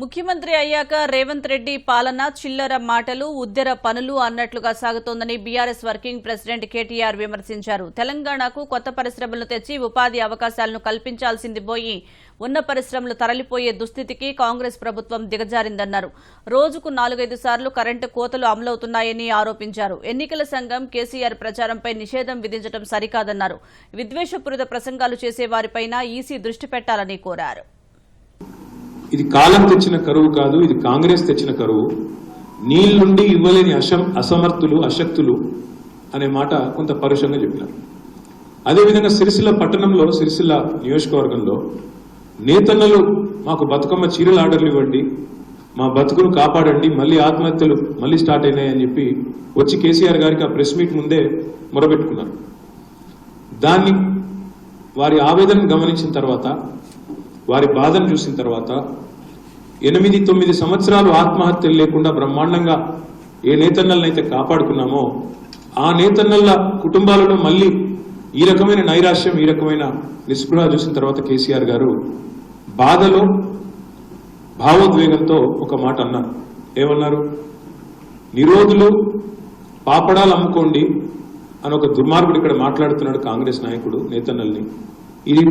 ముఖ్యమంత్రి అయ్యాక రేవంత్ రెడ్డి పాలన చిల్లర మాటలు ఉద్దెర పనులు అన్నట్లుగా సాగుతోందని బీఆర్ఎస్ వర్కింగ్ ప్రెసిడెంట్ కేటీఆర్ విమర్శించారు. తెలంగాణకు కొత్త పరిశ్రమలు తెచ్చి ఉపాధి అవకాశాలను కల్పించాల్సింది పోయి ఉన్న పరిశ్రమలు తరలిపోయే దుస్థితికి కాంగ్రెస్ ప్రభుత్వం దిగజారిందన్నారు. రోజుకు నాలుగైదు సార్లు కరెంటు కోతలు అమలవుతున్నాయని ఆరోపించారు. ఎన్నికల సంఘం కేసీఆర్ ప్రచారంపై నిషేధం విధించడం సరికాదన్నారు. విద్వేషపూరిత ప్రసంగాలు చేసే వారిపైన ఈసీ దృష్టి పెట్టాలని కోరారు. ఇది కాలం తెచ్చిన కరువు కాదు ఇది కాంగ్రెస్ తెచ్చిన కరువు. నీళ్ళుండి ఇవ్వలేని అసం అసమర్థులు అశక్తులు అనే మాట కొంత పరుషంగా చెప్పినారు. అదేవిధంగా సిరిసిల్ల పట్టణంలో సిరిసిల్ల నియోజకవర్గంలో నేతన్నలు మాకు బతుకమ్మ చీరలు ఆర్డర్లు ఇవ్వండి మా బతుకును కాపాడండి మళ్ళీ ఆత్మహత్యలు మళ్ళీ స్టార్ట్ అయినాయని చెప్పి వచ్చి కేసీఆర్ గారికి ఆ ప్రెస్ మీట్ ముందే మొరబెట్టుకున్నారు. దాన్ని వారి ఆవేదనను గమనించిన తర్వాత వారి బాధను చూసిన తర్వాత ఎనిమిది తొమ్మిది సంవత్సరాలు ఆత్మహత్యలు లేకుండా బ్రహ్మాండంగా ఏ నేతన్నలనైతే కాపాడుకున్నామో ఆ నేతన్నల కుటుంబాలను మళ్ళీ ఈ రకమైన నైరాశ్యం ఈ రకమైన నిస్పృహ చూసిన తర్వాత కేసీఆర్ గారు బాధలో భావోద్వేగంతో ఒక మాట అన్నారు. ఏమన్నారు? నిరోధులు పాపడాలు అమ్ముకోండి అని ఒక దుర్మార్గుడు ఇక్కడ మాట్లాడుతున్నాడు కాంగ్రెస్ నాయకుడు నేతన్నల్ని. ఇది